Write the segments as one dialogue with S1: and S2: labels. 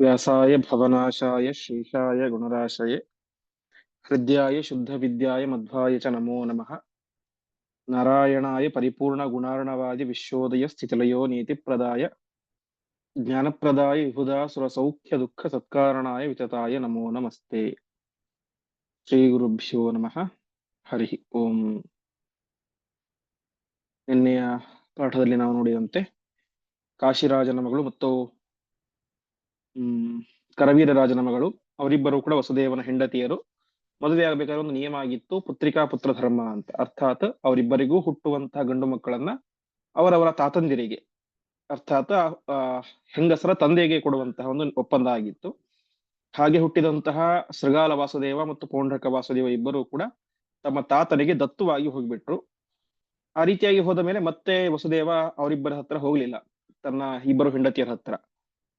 S1: వ్యాసాయ భవనాశాయ శేషాయ గుణరాశయ హృద్యాయ శుద్ధ విద్యాయ మధ్వాయ చ నమో నమ. నారాయణాయ పరిపూర్ణ గుణార్ణవాది విశ్వోదయ స్థితిలయో నీతి ప్రదాయ జ్ఞానప్రదాయ విభుదా సౌఖ్య దుఃఖ సత్కారణాయ వితతాయ నమో నమస్తే. శ్రీ గురుభ్యో నమ. హరి ఓం. ನಿನ್ನೆಯ పాఠదల్లి ನಾವು నోడిదంతే ಕಾಶಿರಾಜನ ಮಗಳು ಮತ್ತು ಹ್ಮ್ ಕರವೀರರಾಜನ ಮಗಳು ಅವರಿಬ್ಬರು ಕೂಡ ವಸುದೇವನ ಹೆಂಡತಿಯರು. ಮದುವೆ ಆಗಬೇಕಾದ್ರೆ ಒಂದು ನಿಯಮ ಆಗಿತ್ತು, ಪುತ್ರಿಕಾ ಪುತ್ರ ಧರ್ಮ ಅಂತ. ಅರ್ಥಾತ್ ಅವರಿಬ್ಬರಿಗೂ ಹುಟ್ಟುವಂತಹ ಗಂಡು ಮಕ್ಕಳನ್ನ ಅವರವರ ತಾತಂದಿರಿಗೆ, ಅರ್ಥಾತ್ ಹೆಂಗಸರ ತಂದೆಗೆ ಕೊಡುವಂತಹ ಒಂದು ಒಪ್ಪಂದ ಆಗಿತ್ತು. ಹಾಗೆ ಹುಟ್ಟಿದಂತಹ ಶೃಗಾಲ ವಾಸುದೇವ ಮತ್ತು ಪೌಂಡ್ರಕ ವಾಸುದೇವ ಇಬ್ಬರು ಕೂಡ ತಮ್ಮ ತಾತನಿಗೆ ದತ್ತುವಾಗಿ ಹೋಗ್ಬಿಟ್ರು. ಆ ರೀತಿಯಾಗಿ ಹೋದ ಮೇಲೆ ಮತ್ತೆ ವಸುದೇವ ಅವರಿಬ್ಬರ ಹತ್ರ ಹೋಗ್ಲಿಲ್ಲ. ತನ್ನ ಇಬ್ಬರು ಹೆಂಡತಿಯರ ಹತ್ರ.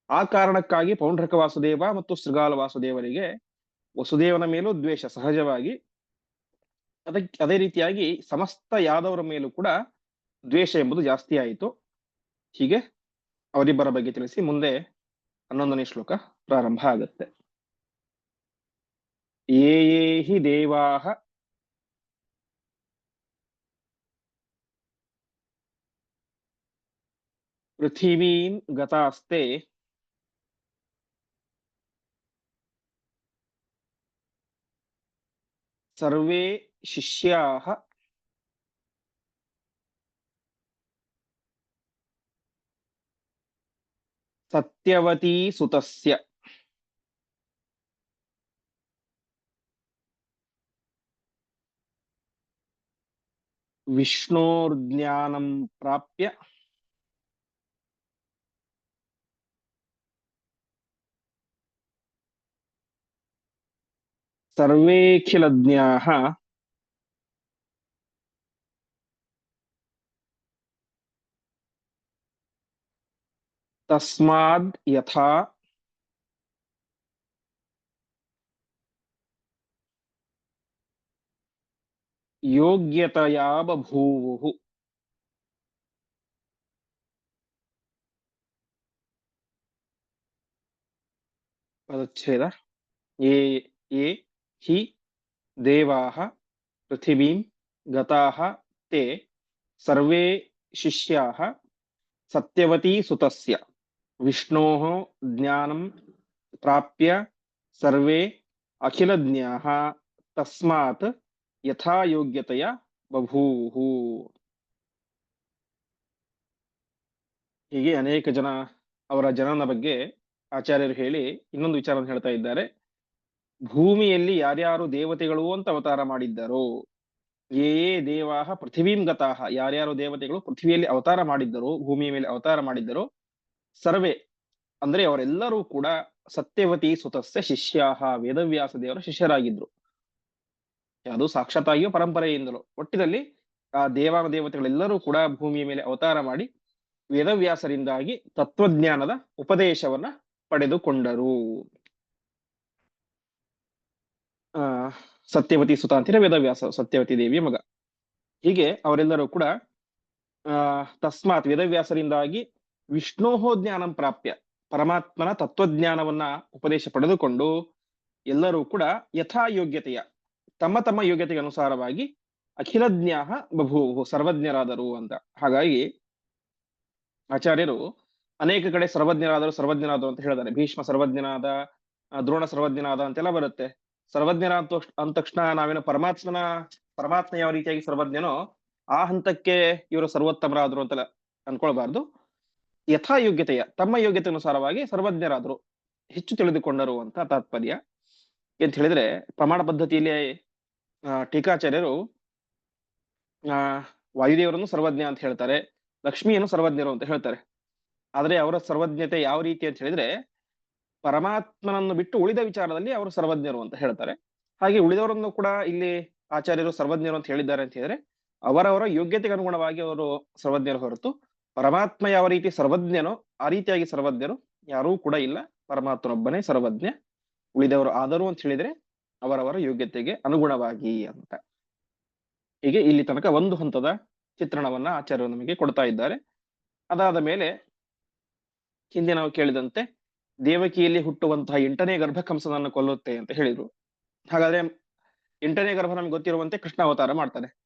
S1: ಆ ಕಾರಣಕ್ಕಾಗಿ ಪೌಂಡ್ರಕ ವಾಸುದೇವ ಮತ್ತು ಶೃಗಾಲ ವಾಸುದೇವರಿಗೆ ವಸುದೇವನ ಮೇಲೂ ದ್ವೇಷ. ಸಹಜವಾಗಿ ಅದಕ್ಕೆ ಅದೇ ರೀತಿಯಾಗಿ ಸಮಸ್ತ ಯಾದವರ ಮೇಲೂ ಕೂಡ ದ್ವೇಷ ಎಂಬುದು ಜಾಸ್ತಿ ಆಯಿತು. ಹೀಗೆ ಅವರಿಬ್ಬರ ಬಗ್ಗೆ ತಿಳಿಸಿ ಮುಂದೆ ಹನ್ನೊಂದನೇ ಶ್ಲೋಕ ಪ್ರಾರಂಭ ಆಗುತ್ತೆ. ಯೇ ಹಿ, ದೇವಾಹ. ಪೃಥಿವೀನ್ ಗತಾಸ್ತೆ ಸರ್ವೇ ಶಿಷ್ಯಾಹ ಸತ್ಯವತೀ ಸುತಸ್ಯ ವಿಷ್ಣೋರ್ಜ್ಞಾನಂ ಪ್ರಾಪ್ಯ ಸರ್ವೇಖಿಲಜ್ಞಾಃ ತಸ್ಮಾದ್ ಯಥಾ ಯೋಗ್ಯತಯಾ ಬಭೂವುಃ ಪದಚ್ಛೇದ ಯೇ ಯೇ ಹಿ ದೇವಾಃ ಪೃಥಿವೀಂ ಗತಾಃ ते सर्वे शिष्याः सत्यवती सुतस्य विष्णोः ज्ञानं प्राप्य सर्वे अखिलज्ञाः तस्मात् ಯಥಾ ಯೋಗ್ಯತೆಯ ಬಭೂವು ಹೀಗೆ ಅನೇಕ ಜನ ಅವರ ಜನನ ಬಗ್ಗೆ ಆಚಾರ್ಯರು ಹೇಳಿ ಇನ್ನೊಂದು ವಿಚಾರವನ್ನು ಹೇಳ್ತಾ ಇದ್ದಾರೆ ಭೂಮಿಯಲ್ಲಿ ಯಾರ್ಯಾರು ದೇವತೆಗಳು ಅಂತ ಅವತಾರ ಮಾಡಿದ್ದರು ಏ ದೇವಾಹ ಪೃಥಿವೀಂ ಗತಾಹ, ಯಾರ್ಯಾರು ದೇವತೆಗಳು ಪೃಥ್ವಿಯಲ್ಲಿ ಅವತಾರ ಮಾಡಿದ್ದರು, ಭೂಮಿಯ ಮೇಲೆ ಅವತಾರ ಮಾಡಿದ್ದರು, ಸರ್ವೇ, ಅಂದ್ರೆ ಅವರೆಲ್ಲರೂ ಕೂಡ ಸತ್ಯವತಿ ಸುತಸ್ಯ ಶಿಷ್ಯಾಹ ವೇದವ್ಯಾಸ ದೇವರ ಶಿಷ್ಯರಾಗಿದ್ರು. ಅದು ಸಾಕ್ಷಾತ್ತಾಗಿಯೋ ಪರಂಪರೆಯಿಂದಲೋ. ಒಟ್ಟಿನಲ್ಲಿ ಆ ದೇವಾನ ದೇವತೆಗಳೆಲ್ಲರೂ ಕೂಡ ಭೂಮಿಯ ಮೇಲೆ ಅವತಾರ ಮಾಡಿ ವೇದವ್ಯಾಸರಿಂದಾಗಿ ತತ್ವಜ್ಞಾನದ ಉಪದೇಶವನ್ನ ಪಡೆದುಕೊಂಡರು. ಸತ್ಯವತಿ ಸುತ ಅಂತೀರ ವೇದವ್ಯಾಸ, ಸತ್ಯವತಿ ದೇವಿ ಮಗ. ಹೀಗೆ ಅವರೆಲ್ಲರೂ ಕೂಡ ತಸ್ಮಾತ್ ವೇದವ್ಯಾಸರಿಂದಾಗಿ ವಿಷ್ಣೋಹೋ ಜ್ಞಾನಂ ಪ್ರಾಪ್ಯ, ಪರಮಾತ್ಮನ ತತ್ವಜ್ಞಾನವನ್ನ ಉಪದೇಶ ಪಡೆದುಕೊಂಡು ಎಲ್ಲರೂ ಕೂಡ ಯಥಾ ಯೋಗ್ಯತೆಯ ತಮ್ಮ ತಮ್ಮ ಯೋಗ್ಯತೆಗೆ ಅನುಸಾರವಾಗಿ ಅಖಿಲಜ್ಞಾಹ ಬಭೂವು, ಸರ್ವಜ್ಞರಾದರು ಅಂತ. ಹಾಗಾಗಿ ಆಚಾರ್ಯರು ಅನೇಕ ಕಡೆ ಸರ್ವಜ್ಞರಾದರು ಸರ್ವಜ್ಞರಾದರು ಅಂತ ಹೇಳಿದ್ದಾರೆ ಭೀಷ್ಮ ಸರ್ವಜ್ಞನಾದ ದ್ರೋಣ ಸರ್ವಜ್ಞನಾದ ಅಂತೆಲ್ಲ ಬರುತ್ತೆ. ಸರ್ವಜ್ಞರ ಅಂತ ಅಂದ ತಕ್ಷಣ ನಾವೇನೋ ಪರಮಾತ್ಮನ, ಪರಮಾತ್ಮ ಯಾವ ರೀತಿಯಾಗಿ ಸರ್ವಜ್ಞನೋ ಆ ಹಂತಕ್ಕೆ ಇವರು ಸರ್ವೋತ್ತಮರಾದ್ರು ಅಂತ ಅನ್ಕೊಳ್ಬಾರ್ದು. ಯಥಾ ಯೋಗ್ಯತೆಯ ತಮ್ಮ ಯೋಗ್ಯತೆ ಅನುಸಾರವಾಗಿ ಸರ್ವಜ್ಞರಾದ್ರು, ಹೆಚ್ಚು ತಿಳಿದುಕೊಂಡರು ಅಂತ ತಾತ್ಪರ್ಯ. ಅಂತ ಹೇಳಿದ್ರೆ, ಪ್ರಮಾಣ ಪದ್ಧತಿಯಲ್ಲಿ ಟೀಕಾಚಾರ್ಯರು, ಆ, ವಾಯುದೇವರನ್ನು ಸರ್ವಜ್ಞ ಅಂತ ಹೇಳ್ತಾರೆ, ಲಕ್ಷ್ಮಿಯನ್ನು ಸರ್ವಜ್ಞರು ಅಂತ ಹೇಳ್ತಾರೆ. ಆದ್ರೆ ಅವರ ಸರ್ವಜ್ಞತೆ ಯಾವ ರೀತಿ ಅಂತ ಹೇಳಿದ್ರೆ ಪರಮಾತ್ಮನನ್ನು ಬಿಟ್ಟು ಉಳಿದ ವಿಚಾರದಲ್ಲಿ ಅವರು ಸರ್ವಜ್ಞರು ಅಂತ ಹೇಳ್ತಾರೆ. ಹಾಗೆ ಉಳಿದವರನ್ನು ಕೂಡ ಇಲ್ಲಿ ಆಚಾರ್ಯರು ಸರ್ವಜ್ಞರು ಅಂತ ಹೇಳಿದ್ದಾರೆ ಅಂತ ಹೇಳಿದ್ರೆ ಅವರವರ ಯೋಗ್ಯತೆಗೆ ಅನುಗುಣವಾಗಿ ಅವರು ಸರ್ವಜ್ಞರು ಹೊರತು ಪರಮಾತ್ಮ ಯಾವ ರೀತಿ ಸರ್ವಜ್ಞನೋ ಆ ರೀತಿಯಾಗಿ ಸರ್ವಜ್ಞರು ಯಾರೂ ಕೂಡ ಇಲ್ಲ. ಪರಮಾತ್ಮನೊಬ್ಬನೇ ಸರ್ವಜ್ಞ, ಉಳಿದವರು ಆದರು ಅಂತ ಹೇಳಿದ್ರೆ ಅವರವರ ಯೋಗ್ಯತೆಗೆ ಅನುಗುಣವಾಗಿ ಅಂತ. ಹೀಗೆ ಇಲ್ಲಿ ತನಕ ಒಂದು ಹಂತದ ಚಿತ್ರಣವನ್ನ ಆಚಾರ್ಯರು ನಮಗೆ ಕೊಡ್ತಾ ಇದ್ದಾರೆ. ಅದಾದ ಮೇಲೆ ಹಿಂದೆ ನಾವು ಕೇಳಿದಂತೆ ದೇವಕಿಯಲ್ಲಿ ಹುಟ್ಟುವಂತಹ ಎಂಟನೇ ಗರ್ಭ ಕಂಸನನ್ನು ಕೊಲ್ಲುತ್ತೆ ಅಂತ ಹೇಳಿದ್ರು. ಹಾಗಾದ್ರೆ ಎಂಟನೇ ಗರ್ಭ ನಮ್ಗೆ ಗೊತ್ತಿರುವಂತೆ ಕೃಷ್ಣ ಅವತಾರ ಮಾಡ್ತಾನೆ.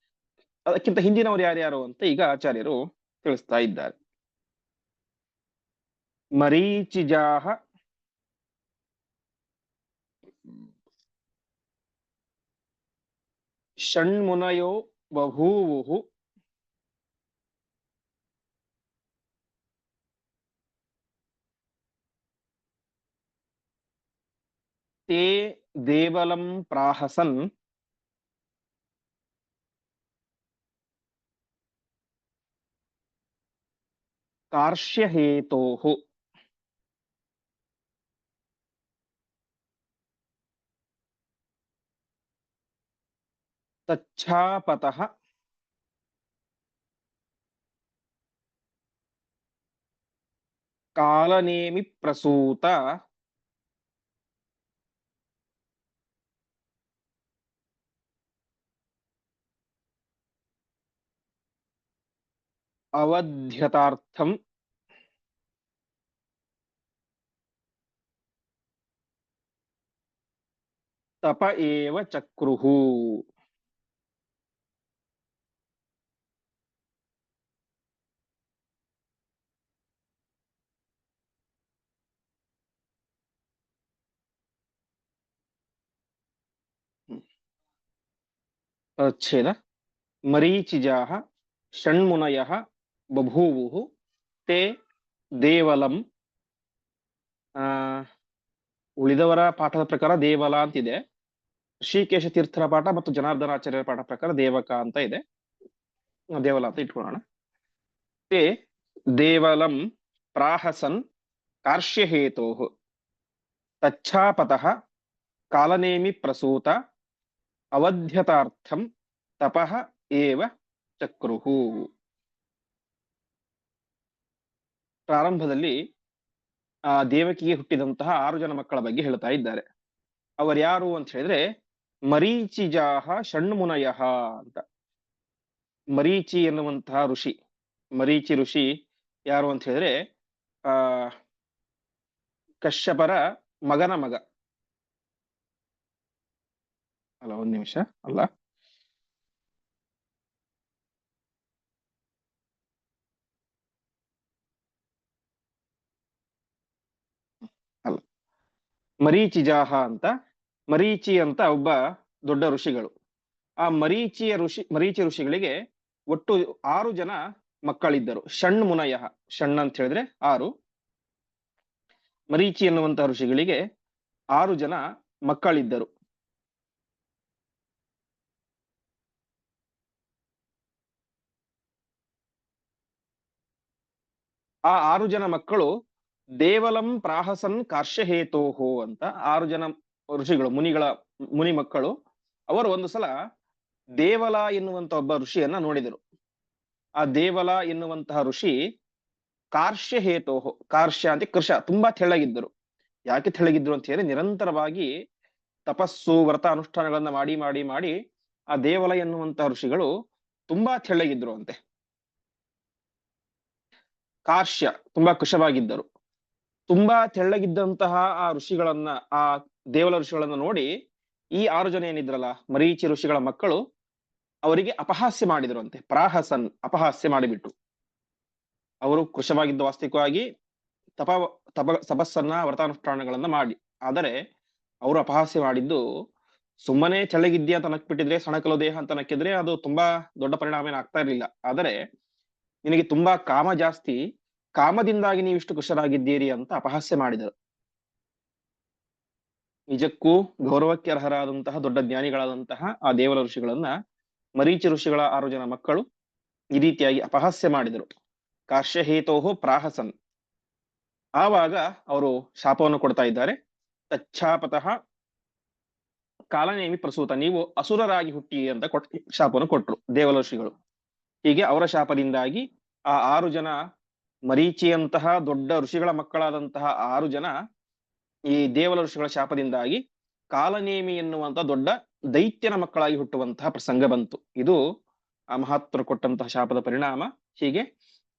S1: ಅದಕ್ಕಿಂತ ಹಿಂದಿನವರು ಯಾರ್ಯಾರು ಅಂತ ಈಗ ಆಚಾರ್ಯರು ತಿಳಿಸ್ತಾ ಇದ್ದಾರೆ. ಮರೀಚಿಜಾಹ. ಷಣ್ಮುನಯೋ ಬಭೂವು ತೇ ದೇವಲಂ ಪ್ರಾಹಸನ್ ಕಾರ್ಷ್ಯಹೇತೋಃ ತಚ್ಛಾಪತಃ ಕಾಲನೇಮಿ ಪ್ರಸೂತ ಅವಧ್ಯತಾರ್ಥಂ ತಪ ಏವ ಚಕ್ರುಹು ಛೇದ ಮರೀಚಿಜಾಹ ಷಣ್ಮುನಯಃ ಬಭೂವು ತೇ ದೇವಲಂ. ಉಳಿದವರ ಪಾಠದ ಪ್ರಕಾರ ದೇವಲ ಅಂತಿದೆ. ಶ್ರೀಕೇಶ ತೀರ್ಥರ ಪಾಠ ಮತ್ತು ಜನಾರ್ದನಾಚಾರ್ಯರ ಪಾಠ ಪ್ರಕಾರ ದೇವಕ ಅಂತ ಇದೆ. ದೇವಲ ಅಂತ ಇಟ್ಕೊಳ್ಳೋಣ. ತೇ ದೇವಲಂ ಪ್ರಾಹಸನ್ ಕಾರ್ಷ್ಯಹೇತೋ ತಚ್ಛಾಪತಃ ಕಾಲನೇಮಿ ಪ್ರಸೂತ ಅವಧ್ಯತಾರ್ಥಂ ತಪಃ ಏವ ಚಕ್ರುಹು. ಪ್ರಾರಂಭದಲ್ಲಿ, ಆ, ದೇವಕಿಗೆ ಹುಟ್ಟಿದಂತಹ ಆರು ಜನ ಮಕ್ಕಳ ಬಗ್ಗೆ ಹೇಳ್ತಾ ಇದ್ದಾರೆ. ಅವರ್ಯಾರು ಅಂತ ಹೇಳಿದ್ರೆ, ಮರೀಚಿಜಾಹ ಷಣ್ಮುನಯಃ ಅಂತ. ಮರೀಚಿ ಎನ್ನುವಂತಹ ಋಷಿ, ಮರೀಚಿ ಋಷಿ ಯಾರು ಅಂತ ಹೇಳಿದ್ರೆ, ಆ, ಕಶ್ಯಪರ ಮಗನ ಮಗ. ಅಲ್ಲ ಒಂದ್ ನಿಮಿಷ ಅಲ್ಲ ಅಲ್ಲ? ಮರೀಚಿಜಾಹ ಅಂತ, ಮರೀಚಿ ಅಂತ ಒಬ್ಬ ದೊಡ್ಡ ಋಷಿಗಳು. ಆ ಮರೀಚಿಯ ಋಷಿ, ಮರೀಚಿ ಋಷಿಗಳಿಗೆ ಒಟ್ಟು ಆರು ಜನ ಮಕ್ಕಳಿದ್ದರು. ಷಣ್ ಮುನಯ, ಷಣ್ ಅಂತ ಹೇಳಿದ್ರೆ ಆರು. ಮರೀಚಿ ಎನ್ನುವಂತಹ ಋಷಿಗಳಿಗೆ ಆರು ಜನ ಮಕ್ಕಳಿದ್ದರು. ಆ ಆರು ಜನ ಮಕ್ಕಳು ದೇವಲಂ ಪ್ರಾಹಸನ್ ಕಾರ್ಷ್ಯಹೇತೋಹೋ ಅಂತ ಆರು ಜನ ಋಷಿಗಳು, ಮುನಿಗಳ, ಮುನಿ ಮಕ್ಕಳು, ಅವರು ಒಂದು ಸಲ ದೇವಲ ಎನ್ನುವಂತ ಒಬ್ಬ ಋಷಿಯನ್ನ ನೋಡಿದರು. ಆ ದೇವಲ ಎನ್ನುವಂತಹ ಋಷಿ ಕಾರ್ಷ್ಯಹೇತೋಹೋ ಕಾರ್ಷ್ಯ ಅಂತ ಕೃಷ, ತುಂಬಾ ತೆಳ್ಳಗಿದ್ದರು. ಯಾಕೆ ತೆಳ್ಳಗಿದ್ರು ಅಂತ ಹೇಳಿ ನಿರಂತರವಾಗಿ ತಪಸ್ಸು, ವ್ರತ ಅನುಷ್ಠಾನಗಳನ್ನ ಮಾಡಿ ಮಾಡಿ ಮಾಡಿ ಆ ದೇವಲ ಎನ್ನುವಂತಹ ಋಷಿಗಳು ತುಂಬಾ ತೆಳ್ಳಗಿದ್ರು ಅಂತೆ. ಕಾರ್ಷ್ಯ ತುಂಬಾ ಕುಶವಾಗಿದ್ದರು ತುಂಬಾ ತೆಳ್ಳಗಿದ್ದಂತಹ ಆ ಋಷಿಗಳನ್ನ, ಆ ದೇವಲ ಋಷಿಗಳನ್ನ ನೋಡಿ ಈ ಆರು ಜನ ಏನಿದ್ರಲ್ಲ, ಮರೀಚಿ ಋಷಿಗಳ ಮಕ್ಕಳು ಅವರಿಗೆ ಅಪಹಾಸ್ಯ ಮಾಡಿದರಂತೆ, ಪ್ರಾಹಸನ್ ಅಪಹಾಸ್ಯ ಮಾಡಿಬಿಟ್ಟು. ಅವರು ಕೃಶವಾಗಿದ್ದ ವಾಸ್ತವಿಕವಾಗಿ ತಪ ತಪ, ತಪಸ್ಸನ್ನ, ವ್ರತಾನುಷ್ಠಾನಗಳನ್ನ ಮಾಡಿ. ಆದರೆ ಅವರು ಅಪಹಾಸ್ಯ ಮಾಡಿದ್ದು ಸುಮ್ಮನೆ ತೆಳ್ಳಗಿದ್ಯಾ ಅಂತ ನಕ್ಬಿಟ್ಟಿದ್ರೆ, ಸಣಕಲು ದೇಹ ಅಂತ ನಕ್ಕಿದ್ರೆ ಅದು ತುಂಬಾ ದೊಡ್ಡ ಪರಿಣಾಮ ಏನಾಗ್ತಾ ಇರ್ಲಿಲ್ಲ. ಆದರೆ ನಿನಗೆ ತುಂಬಾ ಕಾಮ ಜಾಸ್ತಿ ಕಾಮದಿಂದಾಗಿ ನೀವು ಇಷ್ಟು ಕುಶರಾಗಿದ್ದೀರಿ ಅಂತ ಅಪಹಾಸ್ಯ ಮಾಡಿದರು. ನಿಜಕ್ಕೂ ಗೌರವಕ್ಕೆ ಅರ್ಹರಾದಂತಹ ದೊಡ್ಡ ಜ್ಞಾನಿಗಳಾದಂತಹ ಆ ದೇವರ ಋಷಿಗಳನ್ನ ಮರೀಚಿ ಋಷಿಗಳ ಆರು ಜನ ಮಕ್ಕಳು ಈ ರೀತಿಯಾಗಿ ಅಪಹಾಸ್ಯ ಮಾಡಿದರು. ಕಾರ್ಷ್ಯಹೇತೋಹೋ ಪ್ರಾಹಸನ್. ಆವಾಗ ಅವರು ಶಾಪವನ್ನು ಕೊಡ್ತಾ ಇದ್ದಾರೆ. ತಚ್ಛಾಪತಃ ಕಾಲನೇಮಿ ಪ್ರಸೂತ, ನೀವು ಅಸುರರಾಗಿ ಹುಟ್ಟಿ ಅಂತ ಕೊಟ್ ಶಾಪವನ್ನು ಕೊಟ್ರು ದೇವಲಋಷಿಗಳು ಹೀಗೆ ಅವರ ಶಾಪದಿಂದಾಗಿ ಆ ಆರು ಜನ ಮರೀಚಿಯಂತಹ ದೊಡ್ಡ ಋಷಿಗಳ ಮಕ್ಕಳಾದಂತಹ ಆರು ಜನ ಈ ದೇವಲ ಋಷಿಗಳ ಶಾಪದಿಂದಾಗಿ ಕಾಲನೇಮಿ ಎನ್ನುವಂತಹ ದೊಡ್ಡ ದೈತ್ಯನ ಮಕ್ಕಳಾಗಿ ಹುಟ್ಟುವಂತಹ ಪ್ರಸಂಗ ಬಂತು. ಇದು ಆ ಮಹಾತ್ಮರು ಕೊಟ್ಟಂತಹ ಶಾಪದ ಪರಿಣಾಮ. ಹೀಗೆ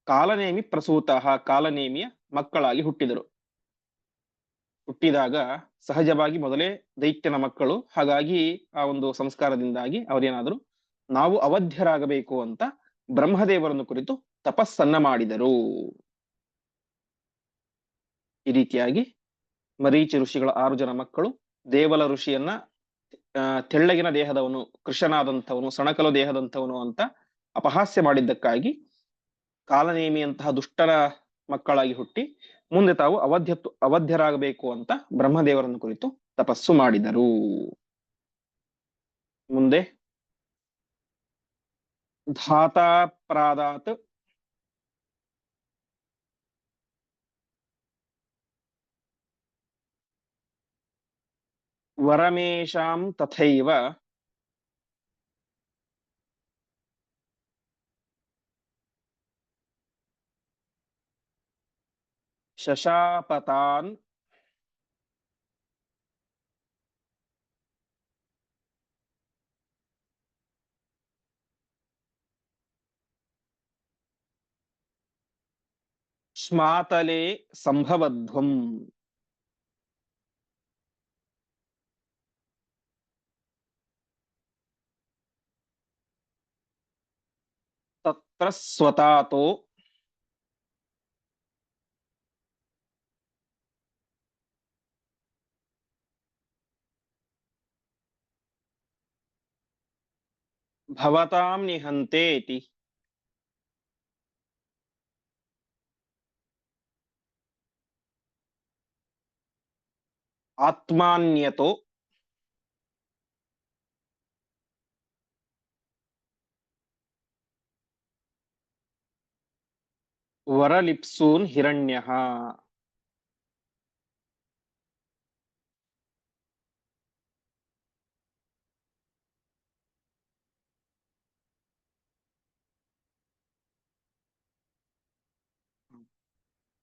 S1: ಕಾಲನೇಮಿ ಪ್ರಸೂತ ಕಾಲನೇಮಿಯ ಮಕ್ಕಳಾಗಿ ಹುಟ್ಟಿದರು. ಹುಟ್ಟಿದಾಗ ಸಹಜವಾಗಿ ಮೊದಲೇ ದೈತ್ಯನ ಮಕ್ಕಳು, ಹಾಗಾಗಿ ಆ ಒಂದು ಸಂಸ್ಕಾರದಿಂದಾಗಿ ಅವರೇನಾದ್ರು ನಾವು ಅವಧ್ಯರಾಗಬೇಕು ಅಂತ ಬ್ರಹ್ಮದೇವರನ್ನು ಕುರಿತು ತಪಸ್ಸನ್ನ ಮಾಡಿದರು. ಈ ರೀತಿಯಾಗಿ ಮರೀಚಿ ಋಷಿಗಳ ಆರು ಜನ ಮಕ್ಕಳು ದೇವಲ ಋಷಿಯನ್ನ ತೆಳ್ಳಗಿನ ದೇಹದವನು ಕೃಷ್ಣನಾದಂಥವನು, ಸಣಕಲು ದೇಹದಂಥವನು ಅಂತ ಅಪಹಾಸ್ಯ ಮಾಡಿದ್ದಕ್ಕಾಗಿ ಕಾಲನೇಮಿಯಂತಹ ದುಷ್ಟರ ಮಕ್ಕಳಾಗಿ ಹುಟ್ಟಿ ಮುಂದೆ ತಾವು ಅವಧ್ಯ ಅವಧ್ಯರಾಗಬೇಕು ಅಂತ ಬ್ರಹ್ಮದೇವರನ್ನು ಕುರಿತು ತಪಸ್ಸು ಮಾಡಿದರು. ಮುಂದೆ ಧಾತಾ ಪ್ರಾದಾತ್ वरमेषां तथैव। शशापतान् श्मातले सम्भवध्वम्। ತತ್ರ ಸ್ವತಾತೋ ಭವತಾಂ ನಿಹಂತೇತಿ ಆತ್ಮಾನ್ಯತೋ ವರಲಿಪ್ಸೂನ್ ಹಿರಣ್ಯಃ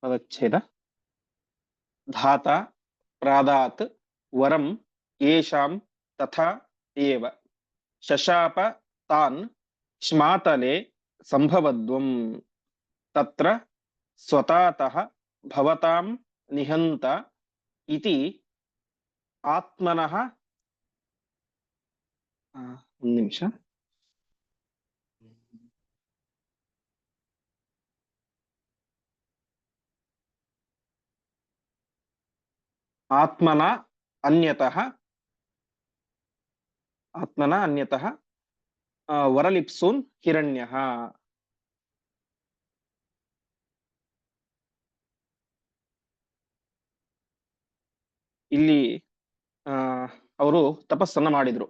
S1: ಪದಚ್ಛೇದ ಧಾತ ಪ್ರಾದಾತ್ ವರಂ ಯೇಷಾಂ ತಥಾ ಏವ ಶಶಾಪ ತಾನ್ ಶ್ಮಾತಲೆ ಸಂಭವದ್ವಂ ತತ್ರ ಸ್ವತಾತಃ ಭವತಾಂ ನಿಹಂತ ಇತಿ ಆತ್ಮನಃ ಆ, ಒಂದ್ ನಿಮಿಷ ಆತ್ಮನ ಅನ್ಯತಃ ಆತ್ಮನ ಅನ್ಯತಃ ಆ, ವರಲಿಪ್ಸೂನ್ ಹಿರಣ್ಯಃ ಇಲ್ಲಿ ಅವರು ತಪಸ್ಸನ್ನ ಮಾಡಿದ್ರು.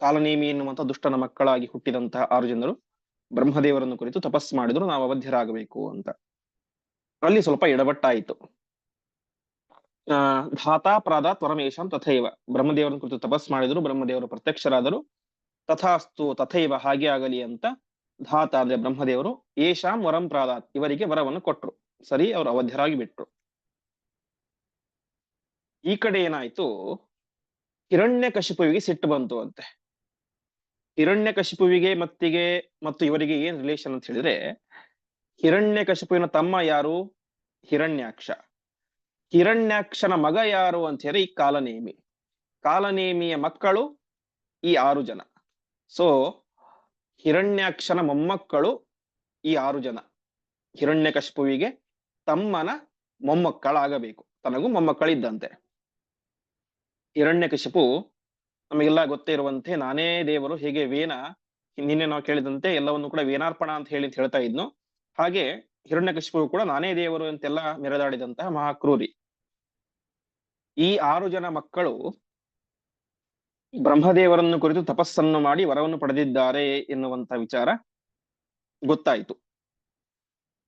S1: ಕಾಲನೇಮಿ ಎನ್ನುವಂತ ದುಷ್ಟನ ಮಕ್ಕಳಾಗಿ ಹುಟ್ಟಿದಂತಹ ಆರು ಜನರು ಬ್ರಹ್ಮದೇವರನ್ನು ಕುರಿತು ತಪಸ್ಸು ಮಾಡಿದ್ರು, ನಾವು ಅವಧ್ಯರಾಗಬೇಕು ಅಂತ. ಅಲ್ಲಿ ಸ್ವಲ್ಪ ಎಡವಟ್ಟಾಯಿತು. ಆ, ಧಾತಾ ಪ್ರಾದ ವರಮೇಶಂ ತಥೈವ. ಬ್ರಹ್ಮದೇವರನ್ನು ಕುರಿತು ತಪಸ್ ಮಾಡಿದ್ರು, ಬ್ರಹ್ಮದೇವರು ಪ್ರತ್ಯಕ್ಷರಾದರು. ತಥಾಸ್ತು ತಥೈವ ಹಾಗೆ ಆಗಲಿ ಅಂತ ಧಾತ ಅಂದ್ರೆ ಬ್ರಹ್ಮದೇವರು ಏಷಾಂ ವರಂ ಪ್ರಾದಾತ್ ಇವರಿಗೆ ವರವನ್ನು ಕೊಟ್ರು. ಸರಿ, ಅವರು ಅವಧ್ಯರಾಗಿ ಬಿಟ್ರು. ಈ ಕಡೆ ಏನಾಯ್ತು? ಹಿರಣ್ಯ ಕಶಿಪುವಿಗೆ ಸಿಟ್ಟು ಬಂತು ಅಂತೆ ಹಿರಣ್ಯ ಕಶಿಪುವಿಗೆ ಮತ್ತಿಗೆ ಮತ್ತು ಇವರಿಗೆ ಏನ್ ರಿಲೇಷನ್ ಅಂತ ಹೇಳಿದ್ರೆ, ಹಿರಣ್ಯ ಕಶಿಪುವಿನ ತಮ್ಮ ಯಾರು? ಹಿರಣ್ಯಾಕ್ಷ. ಹಿರಣ್ಯಾಕ್ಷನ ಮಗ ಯಾರು ಅಂತ ಹೇಳಿ ಕಾಲನೇಮಿ. ಕಾಲನೇಮಿಯ ಮಕ್ಕಳು ಈ ಆರು ಜನ. ಸೊ ಹಿರಣ್ಯಾಕ್ಷನ ಮೊಮ್ಮಕ್ಕಳು ಈ ಆರು ಜನ. ಹಿರಣ್ಯಕಶಿಪುವಿಗೆ ತಮ್ಮನ ಮೊಮ್ಮಕ್ಕಳಾಗಬೇಕು. ತನಗೂ ಮೊಮ್ಮಕ್ಕಳಿದ್ದಂತೆ. ಹಿರಣ್ಯಕಶಿಪು ನಮಗೆಲ್ಲ ಗೊತ್ತೇ ಇರುವಂತೆ ನಾನೇ ದೇವರು, ಹೇಗೆ ವೇನ ನಿನ್ನೆ ನಾವು ಕೇಳಿದಂತೆ ಎಲ್ಲವನ್ನು ಕೂಡ ವೇನಾರ್ಪಣ ಅಂತ ಹೇಳಿ ಹೇಳ್ತಾ ಇದ್ನು. ಹಾಗೆ ಹಿರಣ್ಯಕಶಿಪು ಕೂಡ ನಾನೇ ದೇವರು ಅಂತೆಲ್ಲ ಮೆರೆದಾಡಿದಂತಹ ಮಹಾಕ್ರೂರಿ. ಈ ಆರು ಜನ ಮಕ್ಕಳು ಬ್ರಹ್ಮದೇವರನ್ನು ಕುರಿತು ತಪಸ್ಸನ್ನು ಮಾಡಿ ವರವನ್ನು ಪಡೆದಿದ್ದಾರೆ ಎನ್ನುವಂತ ವಿಚಾರ ಗೊತ್ತಾಯಿತು.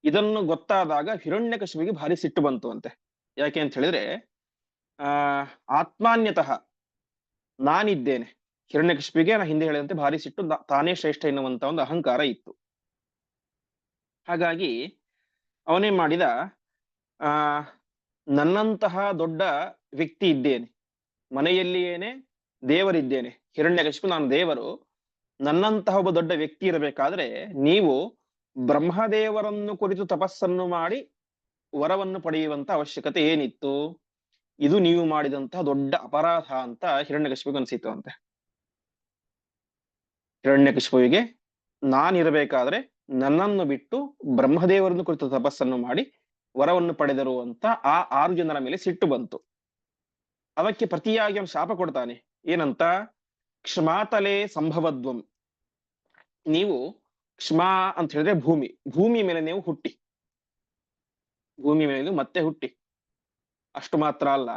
S1: ಇದನ್ನು ಗೊತ್ತಾದಾಗ ಹಿರಣ್ಯಕಶಿಪಿಗೆ ಭಾರಿ ಸಿಟ್ಟು ಬಂತು ಅಂತೆ. ಯಾಕೆ ಅಂತ ಹೇಳಿದ್ರೆ ಆತ್ಮಾನ್ಯತಃ ನಾನಿದ್ದೇನೆ. ಹಿರಣ್ಯಕಶಿಪಿಗೆ ನಾ ಹಿಂದೆ ಹೇಳಿದಂತೆ ಭಾರಿ ಸಿಟ್ಟು ತಾನೇ ಶ್ರೇಷ್ಠ ಎನ್ನುವಂತ ಒಂದು ಅಹಂಕಾರ ಇತ್ತು. ಹಾಗಾಗಿ ಅವನೇ ಮಾಡಿದ, ಆ, ನನ್ನಂತಹ ದೊಡ್ಡ ವ್ಯಕ್ತಿ ಇದ್ದೇನೆ. ಮನೆಯಲ್ಲಿಯೇನೆ ದೇವರಿದ್ದೇನೆ. ಹಿರಣ್ಯಕಶಿಪು, ನಾನು ದೇವರು. ನನ್ನಂತಹ ಒಬ್ಬ ದೊಡ್ಡ ವ್ಯಕ್ತಿ ಇರಬೇಕಾದ್ರೆ ನೀವು ಬ್ರಹ್ಮದೇವರನ್ನು ಕುರಿತು ತಪಸ್ಸನ್ನು ಮಾಡಿ ವರವನ್ನು ಪಡೆಯುವಂತ ಅವಶ್ಯಕತೆ ಏನಿತ್ತು? ಇದು ನೀವು ಮಾಡಿದಂತಹ ದೊಡ್ಡ ಅಪರಾಧ ಅಂತ ಹಿರಣ್ಯಕಶಿಪಿಗೆ ಅನಿಸಿತು ಅಂತೆ. ಹಿರಣ್ಯಕಶಿಪುವಿಗೆ ನಾನಿರಬೇಕಾದ್ರೆ ನನ್ನನ್ನು ಬಿಟ್ಟು ಬ್ರಹ್ಮದೇವರನ್ನು ಕುರಿತು ತಪಸ್ಸನ್ನು ಮಾಡಿ ವರವನ್ನು ಪಡೆದರು ಅಂತ ಆ ಆರು ಜನರ ಮೇಲೆ ಸಿಟ್ಟು ಬಂತು. ಅದಕ್ಕೆ ಪ್ರತಿಯಾಗಿ ಅವನು ಶಾಪ ಕೊಡ್ತಾನೆ. ಏನಂತ? ಕ್ಷಮಾತಲೆ ಸಂಭವದ್ವಂ. ನೀವು ಕ್ಷಮಾ ಅಂತ ಹೇಳಿದ್ರೆ ಭೂಮಿ. ಭೂಮಿ ಮೇಲೆ ನೀವು ಹುಟ್ಟಿ. ಭೂಮಿ ಮೇಲೆ ಮತ್ತೆ ಹುಟ್ಟಿ. ಅಷ್ಟು ಮಾತ್ರ ಅಲ್ಲ.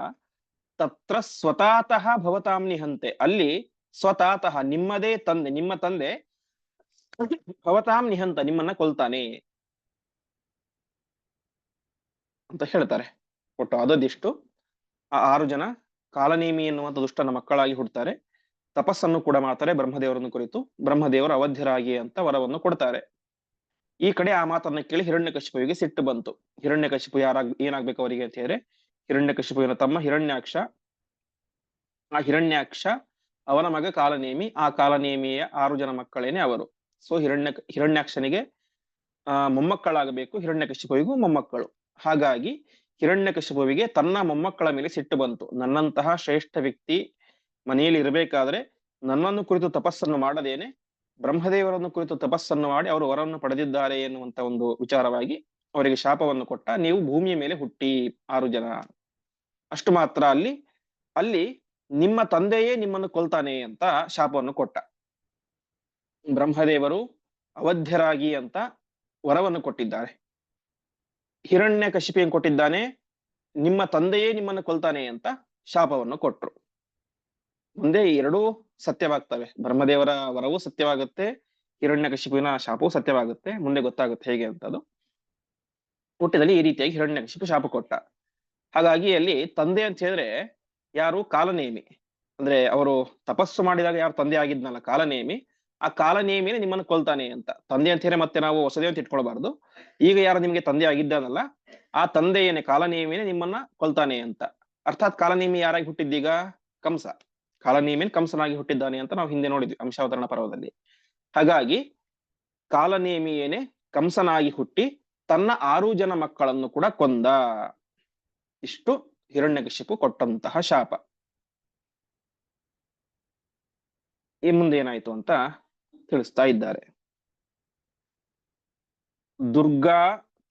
S1: ತತ್ರ ಸ್ವತಾತಃ ಭವತಾಂ ನಿಹಂತೆ. ಅಲ್ಲಿ ಸ್ವತಾತಃ ನಿಮ್ಮದೇ ತಂದೆ, ನಿಮ್ಮ ತಂದೆ ಭವತಾಂ ನಿಹಂತ ನಿಮ್ಮನ್ನ ಕೊಲ್ತಾನೆ ಅಂತ ಹೇಳ್ತಾರೆ. ಒಟ್ಟು ಅದದಿಷ್ಟು ಆ ಆರು ಜನ ಕಾಲನೇಮಿ ಎನ್ನುವಂತ ದುಷ್ಟನ ಮಕ್ಕಳಾಗಿ ಹುಡ್ತಾರೆ. ತಪಸ್ಸನ್ನು ಕೂಡ ಮಾಡ್ತಾರೆ ಬ್ರಹ್ಮದೇವರನ್ನು ಕುರಿತು. ಬ್ರಹ್ಮದೇವರು ಅವಧ್ಯರಾಗಿ ಅಂತ ವರವನ್ನು ಕೊಡ್ತಾರೆ. ಈ ಕಡೆ ಆ ಮಾತನ್ನ ಕೇಳಿ ಹಿರಣ್ಯಕಶಿಪುವಿಗೆ ಸಿಟ್ಟು ಬಂತು. ಹಿರಣ್ಯಕಶಿಪು ಯಾರಾಗ್, ಏನಾಗ್ಬೇಕು ಅವರಿಗೆ ಅಂತ ಹೇಳಿದ್ರೆ ಹಿರಣ್ಯಕಶಿಪುವಿನ ತಮ್ಮ ಹಿರಣ್ಯಾಕ್ಷ, ಆ ಹಿರಣ್ಯಾಕ್ಷ ಅವನ ಮಗ ಕಾಲನೇಮಿ, ಆ ಕಾಲನೇಮಿಯ ಆರು ಜನ ಮಕ್ಕಳೇನೆ ಅವರು. ಸೊ ಹಿರಣ್ಯ, ಹಿರಣ್ಯಾಕ್ಷನಿಗೆ, ಆ, ಮೊಮ್ಮಕ್ಕಳಾಗಬೇಕು ಹಿರಣ್ಯಕಶಿಪುವಿಗೂ ಮೊಮ್ಮಕ್ಕಳು. ಹಾಗಾಗಿ ಹಿರಣ್ಯಕಶಿಪುವಿಗೆ ತನ್ನ ಮೊಮ್ಮಕ್ಕಳ ಮೇಲೆ ಸಿಟ್ಟು ಬಂತು. ನನ್ನಂತಹ ಶ್ರೇಷ್ಠ ವ್ಯಕ್ತಿ ಮನೆಯಲ್ಲಿ ಇರಬೇಕಾದ್ರೆ ನನ್ನನ್ನು ಕುರಿತು ತಪಸ್ಸನ್ನು ಮಾಡದೇನೆ, ಬ್ರಹ್ಮದೇವರನ್ನು ಕುರಿತು ತಪಸ್ಸನ್ನು ಮಾಡಿ ಅವರು ವರವನ್ನು ಪಡೆದಿದ್ದಾರೆ ಎನ್ನುವಂತ ಒಂದು ವಿಚಾರವಾಗಿ ಅವರಿಗೆ ಶಾಪವನ್ನು ಕೊಟ್ಟ ನೀವು ಭೂಮಿಯ ಮೇಲೆ ಹುಟ್ಟಿ ಆರು ಜನ. ಅಷ್ಟು ಮಾತ್ರ ಅಲ್ಲಿ ಅಲ್ಲಿ ನಿಮ್ಮ ತಂದೆಯೇ ನಿಮ್ಮನ್ನು ಕೊಲ್ತಾನೆ ಅಂತ ಶಾಪವನ್ನು ಕೊಟ್ಟ. ಬ್ರಹ್ಮದೇವರು ಅವಧ್ಯರಾಗಿ ಅಂತ ವರವನ್ನು ಕೊಟ್ಟಿದ್ದಾರೆ. ಹಿರಣ್ಯ ಕಶಿಪಿಯನ್ನು ಕೊಟ್ಟಿದ್ದಾನೆ, ನಿಮ್ಮ ತಂದೆಯೇ ನಿಮ್ಮನ್ನು ಕೊಲ್ತಾನೆ ಅಂತ ಶಾಪವನ್ನು ಕೊಟ್ರು. ಮುಂದೆ ಎರಡೂ ಸತ್ಯವಾಗ್ತವೆ. ಬ್ರಹ್ಮದೇವರ ವರವೂ ಸತ್ಯವಾಗುತ್ತೆ, ಹಿರಣ್ಯ ಕಶಿಪಿನ ಶಾಪವೂ ಸತ್ಯವಾಗುತ್ತೆ. ಮುಂದೆ ಗೊತ್ತಾಗುತ್ತೆ ಹೇಗೆ ಅಂತದು. ಹುಟ್ಟಿದಲ್ಲಿ ಈ ರೀತಿಯಾಗಿ ಹಿರಣ್ಯ ಕಶಿಪು ಶಾಪ ಕೊಟ್ಟ. ಹಾಗಾಗಿ ಅಲ್ಲಿ ತಂದೆ ಅಂತ ಹೇಳಿದ್ರೆ ಯಾರು? ಕಾಲನೇಮಿ. ಅಂದ್ರೆ ಅವರು ತಪಸ್ಸು ಮಾಡಿದಾಗ ಯಾರು ತಂದೆ ಆಗಿದ್ನಲ್ಲ ಕಾಲನೇಮಿ. ಆ ಕಾಲನೇಮಿನೇ ನಿಮ್ಮನ್ನು ಕೊಲ್ತಾನೆ ಅಂತ. ತಂದೆ ಅಂತ ಹೇಳಿ ಮತ್ತೆ ನಾವು ಹೊಸದೇ ಅಂತ ಇಟ್ಕೊಳ್ಬಾರ್ದು. ಈಗ ಯಾರು ನಿಮ್ಗೆ ತಂದೆ ಆಗಿದ್ದಾನಲ್ಲ, ಆ ತಂದೆಯೇನೆ ಕಾಲನೇಮಿನೇ ನಿಮ್ಮನ್ನ ಕೊಲ್ತಾನೆ ಅಂತ. ಅರ್ಥಾತ್ ಕಾಲನೇಮಿ ಯಾರಾಗಿ ಹುಟ್ಟಿದ್ದೀಗ? ಕಂಸ. ಕಾಲನೇಮಿನ ಕಂಸನಾಗಿ ಹುಟ್ಟಿದ್ದಾನೆ ಅಂತ ನಾವು ಹಿಂದೆ ನೋಡಿದ್ವಿ ಅಂಶಾವತರಣ ಪರ್ವದಲ್ಲಿ. ಹಾಗಾಗಿ ಕಾಲನೇಮಿಯೇನೆ ಕಂಸನಾಗಿ ಹುಟ್ಟಿ ತನ್ನ ಆರು ಜನ ಮಕ್ಕಳನ್ನು ಕೂಡ ಕೊಂದ ಇಷ್ಟು ಹಿರಣ್ಯಕಶಿಪು ಕೊಟ್ಟಂತಹ ಶಾಪ. ಈ ಮುಂದೆ ಏನಾಯ್ತು ಅಂತ ತಿಳಿಸ್ತಾ ಇದ್ದಾರೆ. ದುರ್ಗಾ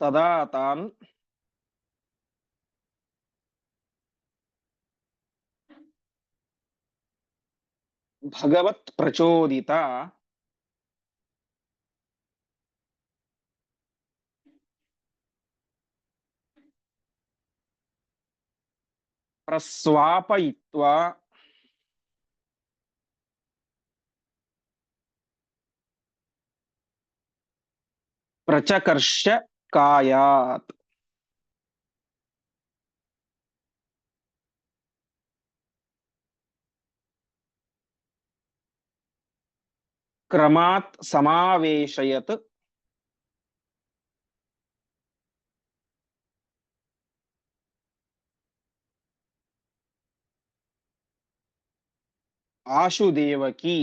S1: ತದಾ ತಾನ್ ಭಗವತ್ ಪ್ರಚೋದಿತ ಪ್ರಸ್ವಾಪಯಿತ್ವಾ ಪ್ರಚಕರ್ಷ ಕಾಯಾತ್ ಕ್ರಮಾತ್ ಸಮಾವೇಶಯತ್ ಆಶುದೇವಕಿ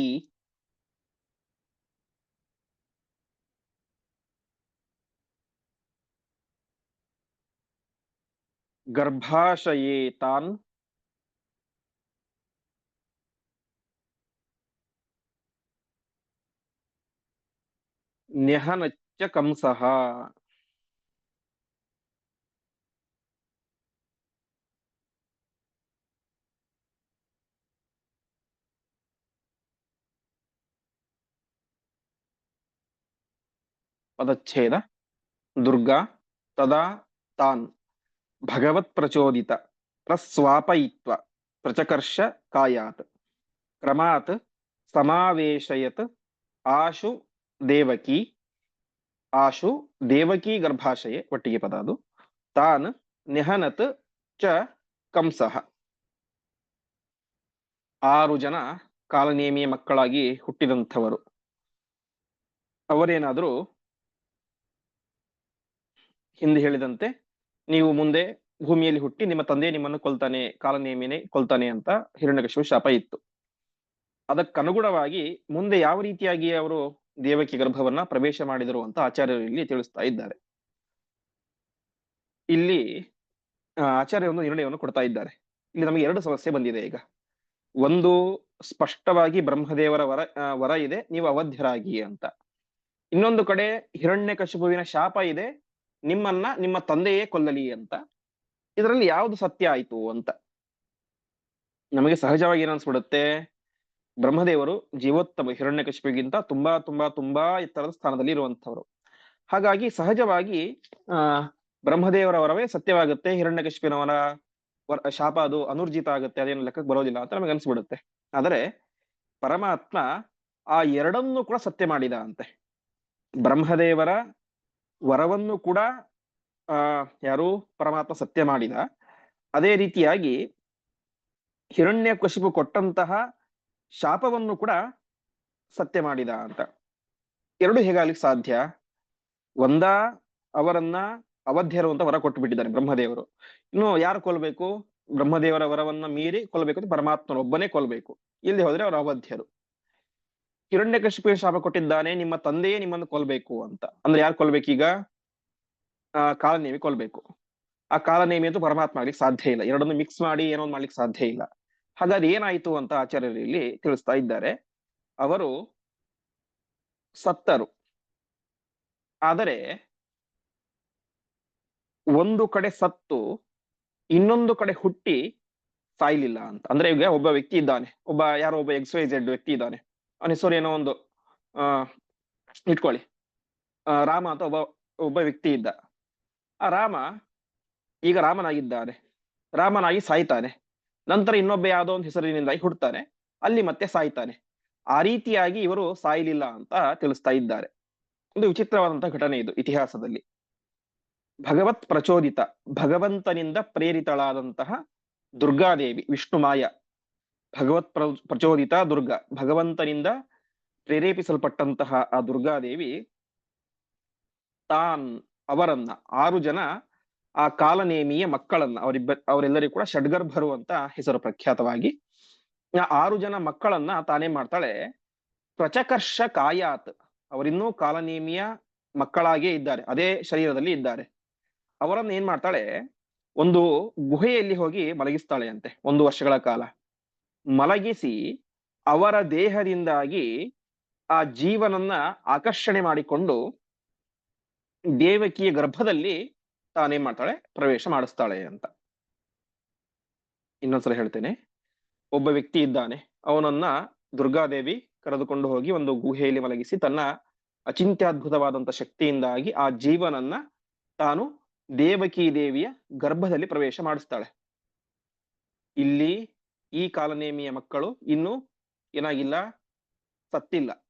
S1: ಗರ್ಭಾಶಯೇ ತಾನ್ ನ್ಯಹನಚ್ಚ ಕಂಸಃ ಪದಚ್ಛೇದ ದುರ್ಗಾ ತದಾ ತಾನ್ ಭಗವತ್ ಪ್ರಚೋದಿತ ಪ್ರಸ್ವಾಪಯಿತ್ವ ಪ್ರಚಕರ್ಷ ಕಾಯಾತ್ ಕ್ರಮಾತ್ ಸಮಾವೇಶಯತ್ ಆಶು ದೇವಕಿ ಆಶು ದೇವಕಿ ಗರ್ಭಾಶಯ ಒಟ್ಟಿಗೆ ಪದ ಅದು ತಾನ್ ನಿಹನತ್ ಚ ಕಂಸಃ ಆರು ಜನ ಕಾಲನೇಮಿಯ ಮಕ್ಕಳಾಗಿ ಹುಟ್ಟಿದಂಥವರು ಅವರೇನಾದರೂ ಹಿಂದೆ ಹೇಳಿದಂತೆ, ನೀವು ಮುಂದೆ ಭೂಮಿಯಲ್ಲಿ ಹುಟ್ಟಿ ನಿಮ್ಮ ತಂದೆ ನಿಮ್ಮನ್ನು ಕೊಲ್ತಾನೆ ಕಾಲನೇಮಿನೇ ಕೊಲ್ತಾನೆ ಅಂತ ಹಿರಣ್ಯಕಶಿಪು ಶಾಪ ಇತ್ತು. ಅದಕ್ಕನುಗುಣವಾಗಿ ಮುಂದೆ ಯಾವ ರೀತಿಯಾಗಿ ಅವರು ದೇವಕಿ ಗರ್ಭವನ್ನ ಪ್ರವೇಶ ಮಾಡಿದರು ಅಂತ ಆಚಾರ್ಯರು ಇಲ್ಲಿ ತಿಳಿಸ್ತಾ ಇದ್ದಾರೆ. ಇಲ್ಲಿ ಆಚಾರ್ಯ ಒಂದು ನಿರ್ಣಯವನ್ನು ಕೊಡ್ತಾ ಇದ್ದಾರೆ. ಇಲ್ಲಿ ನಮಗೆ ಎರಡು ಸಮಸ್ಯೆ ಬಂದಿದೆ ಈಗ. ಒಂದು, ಸ್ಪಷ್ಟವಾಗಿ ಬ್ರಹ್ಮದೇವರ ವರ ವರ ಇದೆ, ನೀವು ಅವಧ್ಯರಾಗಿ ಅಂತ. ಇನ್ನೊಂದು ಕಡೆ ಹಿರಣ್ಯಕಶಿಪುವಿನ ಶಾಪ ಇದೆ ನಿಮ್ಮನ್ನ ನಿಮ್ಮ ತಂದೆಯೇ ಕೊಲ್ಲಲಿ ಅಂತ. ಇದರಲ್ಲಿ ಯಾವುದು ಸತ್ಯ ಆಯ್ತು ಅಂತ. ನಮಗೆ ಸಹಜವಾಗಿ ಏನನ್ಸ್ಬಿಡುತ್ತೆ ಬ್ರಹ್ಮದೇವರು ಜೀವೋತ್ತಮ ಹಿರಣ್ಯಕಶಿಪಿಗಿಂತ ತುಂಬಾ ತುಂಬಾ ತುಂಬಾ ಎತ್ತರದ ಸ್ಥಾನದಲ್ಲಿ ಇರುವಂತವರು ಹಾಗಾಗಿ ಸಹಜವಾಗಿ, ಆ ಬ್ರಹ್ಮದೇವರ ವರವೇ ಸತ್ಯವಾಗುತ್ತೆ ಹಿರಣ್ಯಕಶಿಪಿನವರ ವರ, ಶಾಪ ಅದು ಅನುರ್ಜಿತ ಆಗುತ್ತೆ, ಅದೇನು ಲೆಕ್ಕಕ್ಕೆ ಬರೋದಿಲ್ಲ ಅಂತ ನಮಗೆ ಅನ್ಸ್ಬಿಡುತ್ತೆ. ಆದರೆ ಪರಮಾತ್ಮ ಆ ಎರಡನ್ನೂ ಕೂಡ ಸತ್ಯ ಮಾಡಿದ ಅಂತೆ. ಬ್ರಹ್ಮದೇವರ ವರವನ್ನು ಕೂಡ, ಆ, ಯಾರು ಪರಮಾತ್ಮ ಸತ್ಯ ಮಾಡಿದ. ಅದೇ ರೀತಿಯಾಗಿ ಹಿರಣ್ಯ ಕಶಿಪು ಕೊಟ್ಟಂತಹ ಶಾಪವನ್ನು ಕೂಡ ಸತ್ಯ ಮಾಡಿದ ಅಂತ. ಎರಡು ಹೇಗಾಗ್ಲಿಕ್ಕೆ ಸಾಧ್ಯ? ಒಂದ ಅವರನ್ನ ಅವಧ್ಯರು ಅಂತ ವರ ಕೊಟ್ಟು ಬಿಟ್ಟಿದ್ದಾರೆ ಬ್ರಹ್ಮದೇವರು. ಇನ್ನು ಯಾರು ಕೊಲ್ಬೇಕು? ಬ್ರಹ್ಮದೇವರ ವರವನ್ನ ಮೀರಿ ಕೊಲ್ಬೇಕು ಅಂತ ಪರಮಾತ್ಮನ ಒಬ್ಬನೇ ಕೊಲ್ಬೇಕು. ಇಲ್ಲಿ ಹೋದ್ರೆ ಅವರು ಅವಧ್ಯರು. ಹಿರಣ್ಯಕಶಿಪು ಶಾಪ ಕೊಟ್ಟಿದ್ದಾನೆ, ನಿಮ್ಮ ತಂದೆಯೇ ನಿಮ್ಮನ್ನು ಕೊಲ್ಬೇಕು ಅಂತ. ಅಂದ್ರೆ ಯಾರು ಕೊಲ್ಬೇಕೀಗ? ಆ ಕಾಲನೇಮಿ ಕೊಲ್ಬೇಕು. ಆ ಕಾಲನೇಮಿ ಅಂತೂ ಪರಮಾತ್ಮ ಆಗ್ಲಿಕ್ಕೆ ಸಾಧ್ಯ ಇಲ್ಲ. ಎರಡನ್ನು ಮಿಕ್ಸ್ ಮಾಡಿ ಏನೋ ಒಂದು ಮಾಡ್ಲಿಕ್ಕೆ ಸಾಧ್ಯ ಇಲ್ಲ. ಹಾಗಾದ್ರೆ ಏನಾಯ್ತು ಅಂತ ಆಚಾರ್ಯರು ಇಲ್ಲಿ ತಿಳಿಸ್ತಾ ಇದ್ದಾರೆ. ಅವರು ಸತ್ತರು. ಆದರೆ ಒಂದು ಕಡೆ ಸತ್ತು, ಇನ್ನೊಂದು ಕಡೆ ಹುಟ್ಟಿ ಸಾಯ್ಲಿಲ್ಲ ಅಂತ. ಅಂದ್ರೆ ಈಗ ಒಬ್ಬ ವ್ಯಕ್ತಿ ಇದ್ದಾನೆ. ಒಬ್ಬ ಯಾರೋ ಒಬ್ಬ ಎಕ್ಸ್ ವೈ ಝೆಡ್ ವ್ಯಕ್ತಿ ಇದ್ದಾನೆ. ಅವನ ಹೆಸರು ಏನೋ ಒಂದು, ಆ, ಇಟ್ಕೊಳ್ಳಿ. ರಾಮ ಅಂತ ಒಬ್ಬ ಒಬ್ಬ ವ್ಯಕ್ತಿ ಇದ್ದ. ಆ, ರಾಮ ಈಗ ರಾಮನಾಗಿದ್ದಾನೆ ರಾಮನಾಗಿ ಸಾಯ್ತಾನೆ. ನಂತರ ಇನ್ನೊಬ್ಬ ಯಾವುದೋ ಒಂದು ಹೆಸರಿನಿಂದಾಗಿ ಹುಡ್ತಾನೆ ಅಲ್ಲಿ ಮತ್ತೆ ಸಾಯ್ತಾನೆ. ಆ ರೀತಿಯಾಗಿ ಇವರು ಸಾಯಲಿಲ್ಲ ಅಂತ ತಿಳಿಸ್ತಾ ಇದ್ದಾರೆ. ಒಂದು ವಿಚಿತ್ರವಾದಂತಹ ಘಟನೆ ಇದು ಇತಿಹಾಸದಲ್ಲಿ. ಭಗವತ್ ಪ್ರಚೋದಿತ, ಭಗವಂತನಿಂದ ಪ್ರೇರಿತಳಾದಂತಹ ದುರ್ಗಾದೇವಿ ವಿಷ್ಣು ಮಾಯ ಭಗವತ್ ಪ್ರ ಪ್ರಚೋದಿತ ದುರ್ಗ, ಭಗವಂತನಿಂದ ಪ್ರೇರೇಪಿಸಲ್ಪಟ್ಟಂತಹ ಆ ದುರ್ಗಾದೇವಿ ತಾನ್ ಅವರನ್ನ ಆರು ಜನ ಆ ಕಾಲನೇಮಿಯ ಮಕ್ಕಳನ್ನ, ಅವರಿಬ್ಬ, ಅವರೆಲ್ಲರಿಗೂ ಕೂಡ ಷಡ್ಗರ್ಭರು ಅಂತ ಹೆಸರು ಪ್ರಖ್ಯಾತವಾಗಿ ಆರು ಜನ ಮಕ್ಕಳನ್ನ ತಾನೇ ಮಾಡ್ತಾಳೆ. ಪ್ರಚಕರ್ಷ ಕಾಯಾತ್ ಅವರಿನ್ನೂ ಕಾಲನೇಮಿಯ ಮಕ್ಕಳಾಗೇ ಇದ್ದಾರೆ, ಅದೇ ಶರೀರದಲ್ಲಿ ಇದ್ದಾರೆ. ಅವರನ್ನ ಏನ್ ಮಾಡ್ತಾಳೆ, ಒಂದು ಗುಹೆಯಲ್ಲಿ ಹೋಗಿ ಮಲಗಿಸ್ತಾಳೆ ಅಂತೆ, ಒಂದು ವರ್ಷಗಳ ಕಾಲ. ಮಲಗಿಸಿ ಅವರ ದೇಹದಿಂದಾಗಿ ಆ ಜೀವನನ್ನ ಆಕರ್ಷಣೆ ಮಾಡಿಕೊಂಡು ದೇವಕಿಯ ಗರ್ಭದಲ್ಲಿ ತಾನೇನ್ ಮಾಡ್ತಾಳೆ? ಪ್ರವೇಶ ಮಾಡಿಸ್ತಾಳೆ ಅಂತ. ಇನ್ನೊಂದ್ಸಲ ಹೇಳ್ತೇನೆ. ಒಬ್ಬ ವ್ಯಕ್ತಿ ಇದ್ದಾನೆ. ಅವನನ್ನ ದುರ್ಗಾದೇವಿ ಕರೆದುಕೊಂಡು ಹೋಗಿ ಒಂದು ಗುಹೆಯಲ್ಲಿ ಮಲಗಿಸಿ ತನ್ನ ಅಚಿಂತ್ಯದ್ಭುತವಾದಂತ ಶಕ್ತಿಯಿಂದಾಗಿ ಆ ಜೀವನನ್ನ ತಾನು ದೇವಕಿ ದೇವಿಯ ಗರ್ಭದಲ್ಲಿ ಪ್ರವೇಶ ಮಾಡಿಸ್ತಾಳೆ. ಇಲ್ಲಿ ಈ ಕಾಲನೇಮಿಯ ಮಕ್ಕಳು ಇನ್ನು ಏನಾಗಿಲ್ಲ? ಸತ್ತಿಲ್ಲ.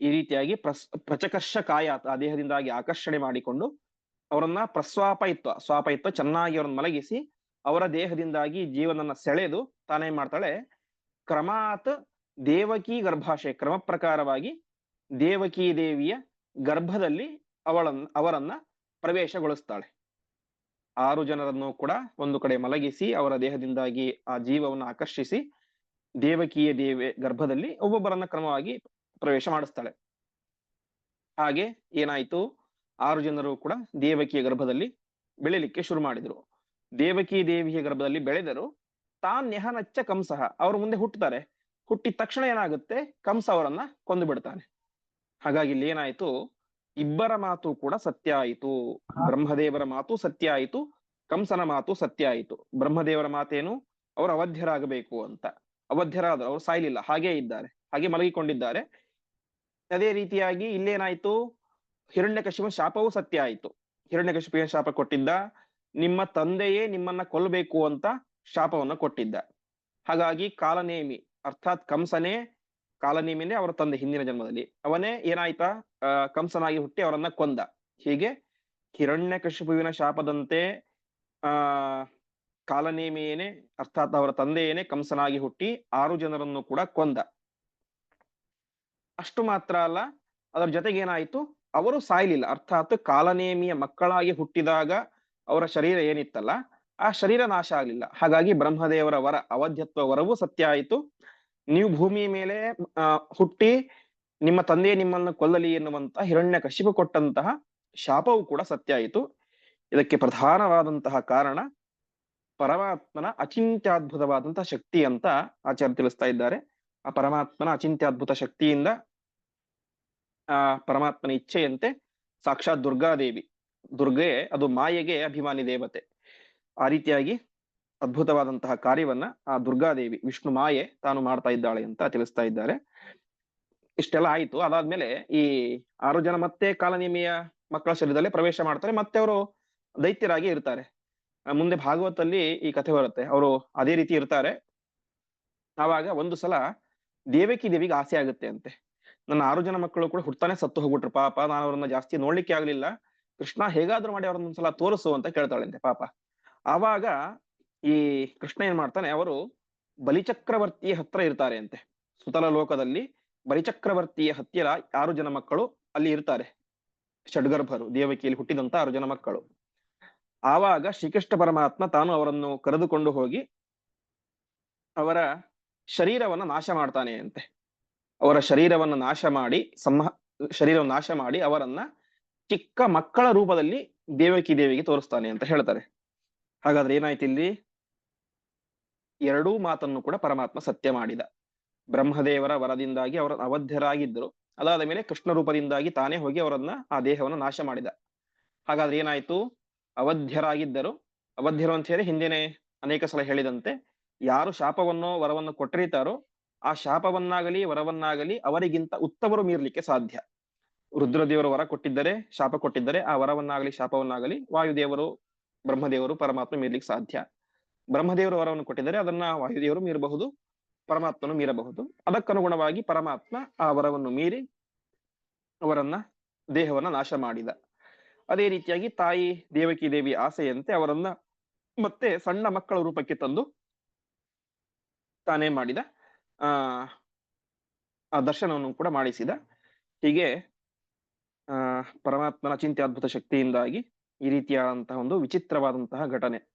S1: ಈ ರೀತಿಯಾಗಿ ಪ್ರಸ್ ಪ್ರಚಕರ್ಷ ಕಾಯಾತ ಆ ದೇಹದಿಂದಾಗಿ ಆಕರ್ಷಣೆ ಮಾಡಿಕೊಂಡು ಅವರನ್ನ ಪ್ರಸ್ವಾಪಯಿತ್ವ, ಸ್ವಾಪಯಿತ್ವ ಚೆನ್ನಾಗಿ ಅವರನ್ನು ಮಲಗಿಸಿ ಅವರ ದೇಹದಿಂದಾಗಿ ಜೀವನನ್ನ ಸೆಳೆದು ತಾನೇ ಮಾಡ್ತಾಳೆ. ಕ್ರಮಾತ್ ದೇವಕಿ ಗರ್ಭಾಶಯ, ಕ್ರಮ ಪ್ರಕಾರವಾಗಿ ದೇವಕಿ ದೇವಿಯ ಗರ್ಭದಲ್ಲಿ ಅವಳನ್ನ, ಅವರನ್ನ ಪ್ರವೇಶಗೊಳಿಸ್ತಾಳೆ. ಆರು ಜನರನ್ನು ಕೂಡ ಒಂದು ಕಡೆ ಮಲಗಿಸಿ ಅವರ ದೇಹದಿಂದಾಗಿ ಆ ಜೀವವನ್ನು ಆಕರ್ಷಿಸಿ ದೇವಕಿಯ ದೇವೆ ಗರ್ಭದಲ್ಲಿ ಒಬ್ಬೊಬ್ಬರನ್ನ ಕ್ರಮವಾಗಿ ಪ್ರವೇಶ ಮಾಡಿಸ್ತಾಳೆ. ಹಾಗೆ ಏನಾಯ್ತು? ಆರು ಜನರು ಕೂಡ ದೇವಕಿಯ ಗರ್ಭದಲ್ಲಿ ಬೆಳಿಲಿಕ್ಕೆ ಶುರು ಮಾಡಿದ್ರು. ದೇವಕಿ ದೇವಿಯ ಗರ್ಭದಲ್ಲಿ ಬೆಳೆದರು ತಾನ್ ನೆಹನಚ್ಚ ಕಂಸಹ ಅವ್ರ ಮುಂದೆ ಹುಟ್ಟುತ್ತಾರೆ. ಹುಟ್ಟಿದ ತಕ್ಷಣ ಏನಾಗುತ್ತೆ? ಕಂಸ ಅವರನ್ನ ಕೊಂದು ಬಿಡ್ತಾನೆ. ಹಾಗಾಗಿ ಇಲ್ಲಿ ಏನಾಯ್ತು? ಇಬ್ಬರ ಮಾತು ಕೂಡ ಸತ್ಯ ಆಯಿತು. ಬ್ರಹ್ಮದೇವರ ಮಾತು ಸತ್ಯ ಆಯಿತು. ಕಂಸನ ಮಾತು ಸತ್ಯ ಆಯಿತು. ಬ್ರಹ್ಮದೇವರ ಮಾತೇನು? ಅವರು ಅವಧ್ಯರಾಗಬೇಕು ಅಂತ. ಅವಧ್ಯರಾದ್ರು ಅವರು ಸಾಯ್ಲಿಲ್ಲ. ಹಾಗೇ ಇದ್ದಾರೆ. ಹಾಗೆ ಮಲಗಿಕೊಂಡಿದ್ದಾರೆ. ಅದೇ ರೀತಿಯಾಗಿ ಇಲ್ಲೇನಾಯ್ತು? ಹಿರಣ್ಯಕಶಿಪ ಶಾಪವೂ ಸತ್ಯ ಆಯಿತು. ಹಿರಣ್ಯಕಶಿಪಿಯ ಶಾಪ ಕೊಟ್ಟಿದ್ದ. ನಿಮ್ಮ ತಂದೆಯೇ ನಿಮ್ಮನ್ನ ಕೊಲ್ಲಬೇಕು ಅಂತ ಶಾಪವನ್ನ ಕೊಟ್ಟಿದ್ದ. ಹಾಗಾಗಿ ಕಾಲನೇಮಿ ಅರ್ಥಾತ್ ಕಂಸನೇ ಕಾಲನೇಮಿನೇ ಅವರ ತಂದೆ ಹಿಂದಿನ ಜನ್ಮದಲ್ಲಿ. ಅವನೇ ಏನಾಯ್ತಾ? ಕಂಸನಾಗಿ ಹುಟ್ಟಿ ಅವರನ್ನ ಕೊಂದ. ಹೀಗೆ ಹಿರಣ್ಯಕಶಿಪುವಿನ ಶಾಪದಂತೆ, ಆ, ಕಾಲನೇಮಿಯೇನೆ, ಅರ್ಥಾತ್ ಅವರ ತಂದೆಯೇನೆ ಕಂಸನಾಗಿ ಹುಟ್ಟಿ ಆರು ಜನರನ್ನು ಕೂಡ ಕೊಂದ. ಅಷ್ಟು ಮಾತ್ರ ಅಲ್ಲ, ಅದರ ಜೊತೆಗೆ ಏನಾಯ್ತು ಅವರು ಸಾಯ್ಲಿಲ್ಲ. ಅರ್ಥಾತ್ ಕಾಲನೇಮಿಯ ಮಕ್ಕಳಾಗಿ ಹುಟ್ಟಿದಾಗ ಅವರ ಶರೀರ ಏನಿತ್ತಲ್ಲ, ಆ ಶರೀರ ನಾಶ ಆಗ್ಲಿಲ್ಲ. ಹಾಗಾಗಿ ಬ್ರಹ್ಮದೇವರ ವರ, ಅವಧ್ಯತ್ವ ವರವೂ ಸತ್ಯ ಆಯಿತು. ನೀವು ಭೂಮಿ ಮೇಲೆ ಹುಟ್ಟಿ ನಿಮ್ಮ ತಂದೆ ನಿಮ್ಮನ್ನು ಕೊಲ್ಲಲಿ ಎನ್ನುವಂತಹ ಹಿರಣ್ಯ ಕಶಿಪು ಕೊಟ್ಟಂತಹ ಶಾಪವು ಕೂಡ ಸತ್ಯ ಆಯಿತು. ಇದಕ್ಕೆ ಪ್ರಧಾನವಾದಂತಹ ಕಾರಣ ಪರಮಾತ್ಮನ ಅಚಿಂತ್ಯದ್ಭುತವಾದಂತಹ ಶಕ್ತಿ ಅಂತ ಆಚಾರ್ಯ ತಿಳಿಸ್ತಾ ಇದ್ದಾರೆ. ಆ ಪರಮಾತ್ಮನ ಅಚಿಂತ್ಯದ್ಭುತ ಶಕ್ತಿಯಿಂದ ಆ ಪರಮಾತ್ಮನ ಇಚ್ಛೆಯಂತೆ ಸಾಕ್ಷಾತ್ ದುರ್ಗಾದೇವಿ. ದುರ್ಗೆ ಅದು ಮಾಯೆಗೆ ಅಭಿಮಾನಿ ದೇವತೆ. ಆ ರೀತಿಯಾಗಿ ಅದ್ಭುತವಾದಂತಹ ಕಾರ್ಯವನ್ನ ಆ ದುರ್ಗಾದೇವಿ ವಿಷ್ಣು ಮಾಯೆ ತಾನು ಮಾಡ್ತಾ ಇದ್ದಾಳೆ ಅಂತ ತಿಳಿಸ್ತಾ ಇದ್ದಾರೆ. ಇಷ್ಟೆಲ್ಲ ಆಯ್ತು. ಅದಾದ್ಮೇಲೆ ಈ ಆರು ಜನ ಮತ್ತೆ ಕಾಲನಿಮಿಯ ಮಕ್ಕಳ ಶರೀರದಲ್ಲಿ ಪ್ರವೇಶ ಮಾಡ್ತಾರೆ. ಮತ್ತೆ ಅವರು ದೈತ್ಯರಾಗಿ ಇರ್ತಾರೆ. ಮುಂದೆ ಭಾಗವತಲ್ಲಿ ಈ ಕಥೆ ಬರುತ್ತೆ. ಅವರು ಅದೇ ರೀತಿ ಇರ್ತಾರೆ. ಆವಾಗ ಒಂದು ಸಲ ದೇವಕಿ ದೇವಿಗೆ ಆಸೆ ಆಗುತ್ತೆ ಅಂತೆ. ನನ್ನ ಆರು ಜನ ಮಕ್ಕಳು ಕೂಡ ಹುಡ್ತಾನೆ ಸತ್ತು ಹೋಗ್ಬಿಟ್ರು. ಪಾಪ ನಾನು ಅವರನ್ನ ಜಾಸ್ತಿ ನೋಡ್ಲಿಕ್ಕೆ ಆಗ್ಲಿಲ್ಲ. ಕೃಷ್ಣ ಹೇಗಾದ್ರೂ ಮಾಡಿ ಅವ್ರನ್ನ ಒಂದ್ಸಲ ತೋರಿಸು ಅಂತ ಕೇಳ್ತಾಳಂತೆ ಪಾಪ. ಆವಾಗ ಈ ಕೃಷ್ಣ ಏನ್ ಮಾಡ್ತಾನೆ, ಅವರು ಬಲಿಚಕ್ರವರ್ತಿಯ ಹತ್ರ ಇರ್ತಾರೆ ಅಂತೆ. ಸುತಲ ಲೋಕದಲ್ಲಿ ಬಲಿಚಕ್ರವರ್ತಿಯ ಹತ್ತಿರ ಆರು ಜನ ಮಕ್ಕಳು ಅಲ್ಲಿ ಇರ್ತಾರೆ. ಷಡ್ಗರ್ಭರು, ದೇವಕಿಯಲ್ಲಿ ಹುಟ್ಟಿದಂತ ಆರು ಜನ ಮಕ್ಕಳು. ಆವಾಗ ಶ್ರೀಕೃಷ್ಣ ಪರಮಾತ್ಮ ತಾನು ಅವರನ್ನು ಕರೆದುಕೊಂಡು ಹೋಗಿ ಅವರ ಶರೀರವನ್ನು ನಾಶ ಮಾಡ್ತಾನೆ ಅಂತೆ. ಅವರ ಶರೀರವನ್ನು ನಾಶ ಮಾಡಿ, ಸಂಹ, ಶರೀರವನ್ನು ನಾಶ ಮಾಡಿ ಅವರನ್ನ ಚಿಕ್ಕ ಮಕ್ಕಳ ರೂಪದಲ್ಲಿ ದೇವಕಿ ದೇವಿಗೆ ತೋರಿಸ್ತಾನೆ ಅಂತ ಹೇಳ್ತಾರೆ. ಹಾಗಾದ್ರೆ ಏನಾಯ್ತು ಇಲ್ಲಿ ಎರಡೂ ಮಾತನ್ನು ಕೂಡ ಪರಮಾತ್ಮ ಸತ್ಯ ಮಾಡಿದ. ಬ್ರಹ್ಮದೇವರ ವರದಿಂದಾಗಿ ಅವರ ಅವಧ್ಯರಾಗಿದ್ದರು. ಅದಾದ ಮೇಲೆ ಕೃಷ್ಣ ರೂಪದಿಂದಾಗಿ ತಾನೇ ಹೋಗಿ ಅವರನ್ನ ಆ ದೇಹವನ್ನು ನಾಶ ಮಾಡಿದ. ಹಾಗಾದ್ರೆ ಏನಾಯ್ತು? ಅವಧ್ಯರಾಗಿದ್ದರು. ಅವಧ್ಯರು ಅಂತ ಹೇಳಿ ಹಿಂದಿನ ಅನೇಕ ಸಲ ಹೇಳಿದಂತೆ ಯಾರು ಶಾಪವನ್ನೋ ವರವನ್ನು ಕೊಟ್ಟಿರ್ತಾರೋ ಆ ಶಾಪವನ್ನಾಗಲಿ ವರವನ್ನಾಗಲಿ ಅವರಿಗಿಂತ ಉತ್ತಮರು ಮೀರ್ಲಿಕ್ಕೆ ಸಾಧ್ಯ. ರುದ್ರದೇವರು ವರ ಕೊಟ್ಟಿದ್ದರೆ, ಶಾಪ ಕೊಟ್ಟಿದ್ದರೆ ಆ ವರವನ್ನಾಗಲಿ ಶಾಪವನ್ನಾಗಲಿ ವಾಯುದೇವರು, ಬ್ರಹ್ಮದೇವರು, ಪರಮಾತ್ಮ ಮೀರ್ಲಿಕ್ಕೆ ಸಾಧ್ಯ. ಬ್ರಹ್ಮದೇವರು ವರವನ್ನು ಕೊಟ್ಟಿದ್ದರೆ ಅದನ್ನ ವಾಯುದೇವರು ಮೀರಬಹುದು. ಪರಮಾತ್ಮನು ಮೀರಬಹುದು. ಅದಕ್ಕನುಗುಣವಾಗಿ ಪರಮಾತ್ಮ ಆ ವರವನ್ನು ಮೀರಿ ಅವರನ್ನ, ದೇಹವನ್ನ ನಾಶ ಮಾಡಿದ. ಅದೇ ರೀತಿಯಾಗಿ ತಾಯಿ ದೇವಕಿ ದೇವಿ ಆಸೆಯಂತೆ ಅವರನ್ನ ಮತ್ತೆ ಸಣ್ಣ ಮಕ್ಕಳ ರೂಪಕ್ಕೆ ತಂದು ತಾನೇ ಮಾಡಿದ. ಆ ದರ್ಶನವನ್ನು ಕೂಡ ಮಾಡಿಸಿದ. ಹೀಗೆ, ಆ, ಪರಮಾತ್ಮನ ಅದ್ಭುತ ಶಕ್ತಿಯಿಂದಾಗಿ ಈ ರೀತಿಯಾದಂತಹ ಒಂದು ವಿಚಿತ್ರವಾದಂತಹ ಘಟನೆ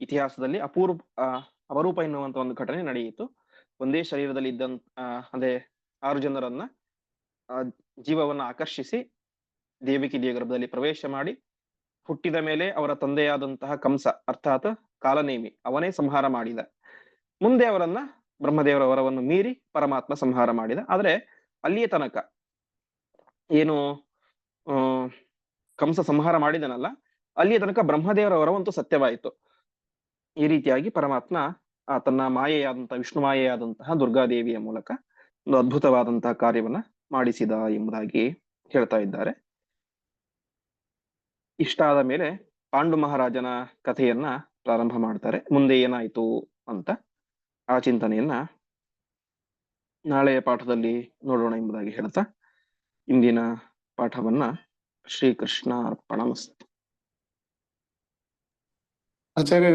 S1: ಇತಿಹಾಸದಲ್ಲಿ ಅಪೂರ್ವ ಅಪರೂಪ ಎನ್ನುವಂತಹ ಒಂದು ಘಟನೆ ನಡೆಯಿತು. ಒಂದೇ ಶರೀರದಲ್ಲಿ ಇದ್ದಂತ ಅದೇ ಆರು ಜನರನ್ನ ಜೀವವನ್ನ ಆಕರ್ಷಿಸಿ ದೇವಿಕಿ ದೇವಗರ್ಭದಲ್ಲಿ ಪ್ರವೇಶ ಮಾಡಿ ಹುಟ್ಟಿದ ಮೇಲೆ ಅವರ ತಂದೆಯಾದಂತಹ ಕಂಸ, ಅರ್ಥಾತ್ ಕಾಲನೇಮಿ, ಅವನೇ ಸಂಹಾರ ಮಾಡಿದ. ಮುಂದೆ ಅವರನ್ನ ಬ್ರಹ್ಮದೇವರ ವರವನ್ನು ಮೀರಿ ಪರಮಾತ್ಮ ಸಂಹಾರ ಮಾಡಿದ. ಆದ್ರೆ ಅಲ್ಲಿಯ ತನಕ ಏನು ಕಂಸ ಸಂಹಾರ ಮಾಡಿದನಲ್ಲ, ಅಲ್ಲಿಯ ತನಕ ಬ್ರಹ್ಮದೇವರ ವರವಂತೂ ಸತ್ಯವಾಯಿತು. ಈ ರೀತಿಯಾಗಿ ಪರಮಾತ್ಮ ಆ ತನ್ನ ಮಾಯೆಯಾದಂತಹ, ವಿಷ್ಣು ಮಾಯೆಯಾದಂತಹ ದುರ್ಗಾದೇವಿಯ ಮೂಲಕ ಒಂದು ಅದ್ಭುತವಾದಂತಹ ಕಾರ್ಯವನ್ನ ಮಾಡಿಸಿದ ಎಂಬುದಾಗಿ ಹೇಳ್ತಾ ಇದ್ದಾರೆ. ಇಷ್ಟಾದ ಮೇಲೆ ಪಾಂಡು ಮಹಾರಾಜನ ಕಥೆಯನ್ನ ಪ್ರಾರಂಭ ಮಾಡ್ತಾರೆ. ಮುಂದೆ ಏನಾಯ್ತು ಅಂತ ಆ ಚಿಂತನೆಯನ್ನ ನಾಳೆಯ ಪಾಠದಲ್ಲಿ ನೋಡೋಣ ಎಂಬುದಾಗಿ ಹೇಳ್ತಾ ಇಂದಿನ ಪಾಠವನ್ನ ಶ್ರೀಕೃಷ್ಣ ಅರ್ಪಣಮಸ್ತು
S2: ಆಚಾರ್ಯ